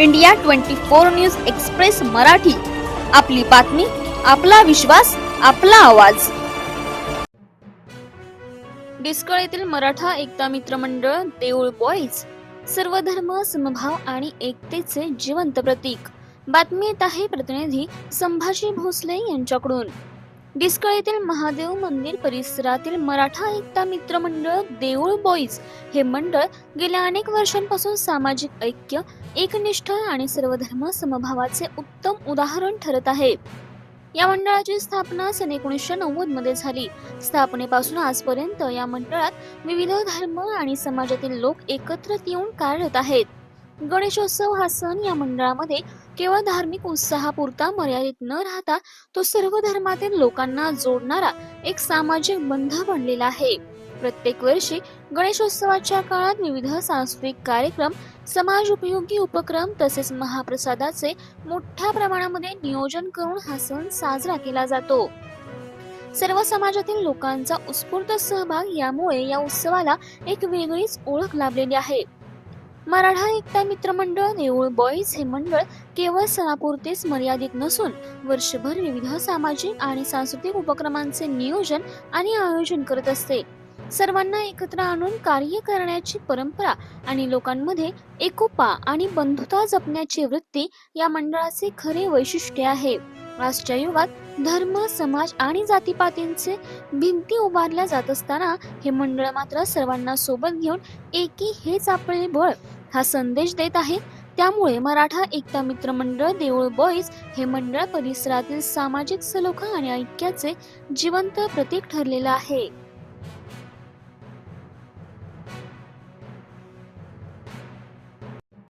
India twenty four news express Marathi. आपली बातमी आपला विश्वास आपला आवाज. डिस्कळ येथील मराठा एकता मित्र मंडळ देऊळ बॉईज सर्व धर्म समभाव आणि एकतेचे जिवंत प्रतीक. बातमी येत आहे प्रतिनिधी संभाजी भोसले यांच्याकडून. डिस्कळ येथील महादेव मंदिर परिसरातील मराठा एकता मित्र मंडळ देऊळ बॉईज हे मंडळ गेल्या अनेक वर्षांपासून सामाजिक ऐक्य एकनिष्ठ आणि सर्वधर्म समभावाचे उत्तम उदाहरण ठरत आहे. या मंडळाची स्थापना सन एकोणीसशे नव्वदमध्ये झाली. स्थापनेपासून आजपर्यंत या मंडळात विविध धर्म आणि समाजातील लोक एकत्रित येऊन कार्यरत आहेत. गणेशोत्सव हा सण या मंडळामध्ये केवळ धार्मिक उत्साहापुरता मर्यादित न राहता तो सर्व धर्मातील लोकांना जोडणारा एक सामाजिक बंध बनलेला आहे. प्रत्येक वर्षी गणेशोत्सवाच्या काळात विविध सांस्कृतिक कार्यक्रम समाज उपयोगी उपक्रम तसेच महाप्रसादाचे मोठ्या प्रमाणामध्ये नियोजन करून हा सण साजरा केला जातो. सर्व समाजातील लोकांचा उत्स्फूर्त सहभाग यामुळे या उत्सवाला एक वेगळीच ओळख लाभलेली आहे. मराठा एकता मित्रमंडळ नेऊळ बॉईज हे मंडळ केवळ सणापुरतेच मर्यादित नसून वर्षभर विविध सामाजिक आणि सांस्कृतिक उपक्रमांचे नियोजन आणि आयोजन करत असते. सर्वांना एकत्र आणून कार्य करण्याची परंपरा आणि लोकांमध्ये एकोपा आणि बंधुता जपण्याची वृत्ती या मंडळाचे खरे वैशिष्ट्य आहे. आजच्या युगात धर्म समाज आणि जातीपातींचे भिंती उभारल्या जात असताना हे मंडळ मात्र सर्वांना सोबत घेऊन एकी हेच आपले बळ हा संदेश देत आहे. त्यामुळे मराठा एकता मित्र मंडळ देऊळ बॉईज हे मंडळ परिसरातील सामाजिक सलोखा आणि ऐक्याचे जिवंत प्रतीक ठरलेलं आहे.